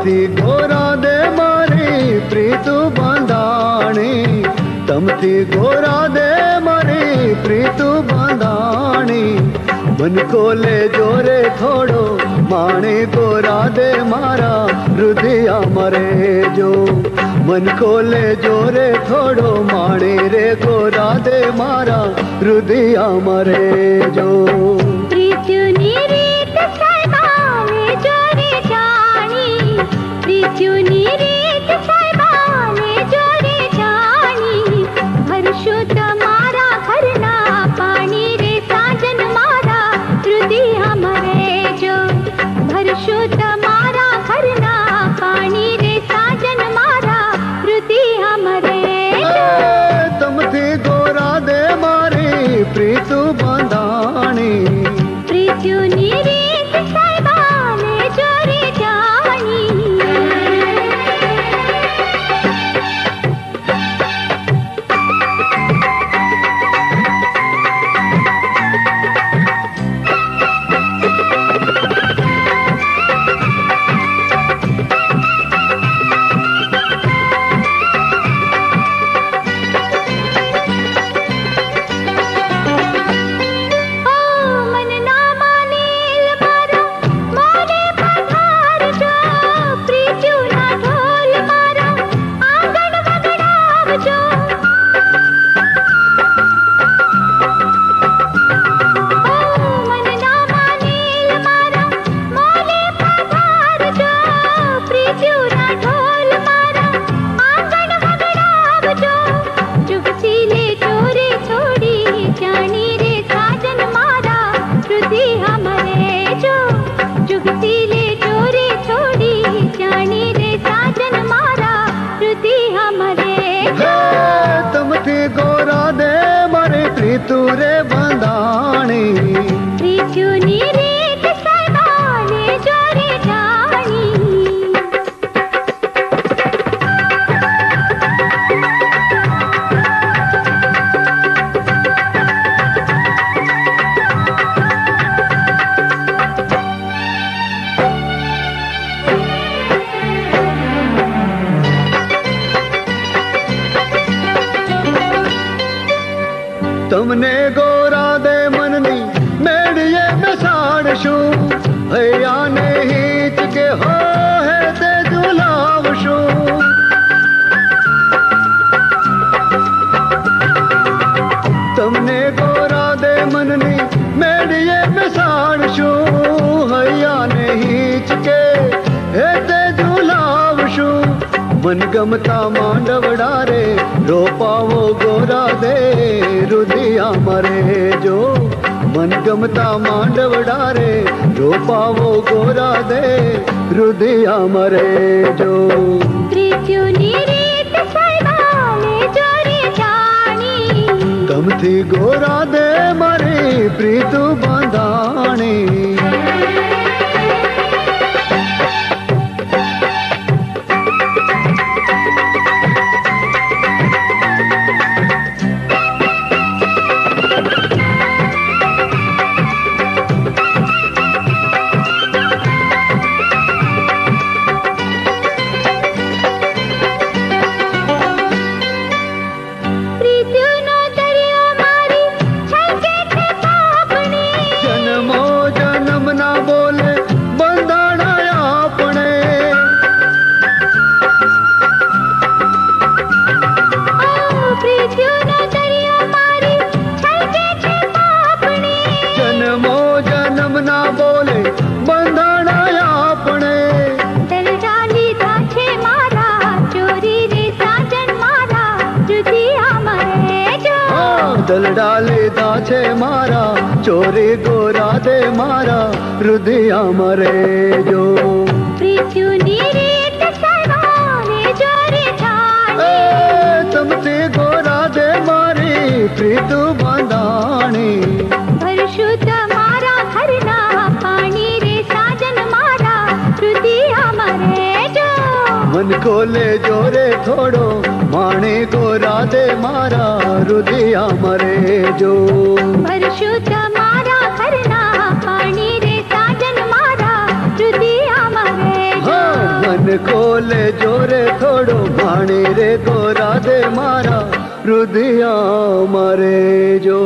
તમથી ગોરા દે મારી પ્રીતુ બાંધાણી તમથી ગોરા દે મારી પ્રીતુ બાંધાણી મન કોલે જોરે થોડો માણે ગોરા દે મારા હૃદયા મરે જો મન કોલે જોરે થોડો માણે રે ગોરા દે મારા હૃદયા મરે જો પ્રીત્યુની यशोदा तू रे તમને ગોરા દે મનની મેળીએ બેસાડશું હૈયાને હિત કે હો હે તે ઝુલાવશું તમને ગોરા દે મનની મેળીએ બેસાડશું હૈયાને હિચકે હે તે ઝુલાવશું મન ગમતા માંડવડા રે રોપાવો ગોરા દે રુધિયા મરે જો મન ગમતા માંડવડા રે રોપાવો ગોરા દે રુધિયા મરે જો પ્રીત્યુની રીત સાહેબાને જોડે જાણી તમથી ગોરા દે મારી પ્રીતુ બાંધાણી प्रीत આતલડા લીધા છે મારા ચોરી ગોરા દે મારા રુધિયામાં રેજો પ્રીતું मन खोले जोरे थोड़ो माने को राधे मारा रुदिया मरे जो। मारा करना पानी रे साजन मारा रुदिया मरे जो। हाँ, मन खोले जोरे थोड़ो माने रे को राधे मारा रुदिया मरे जो।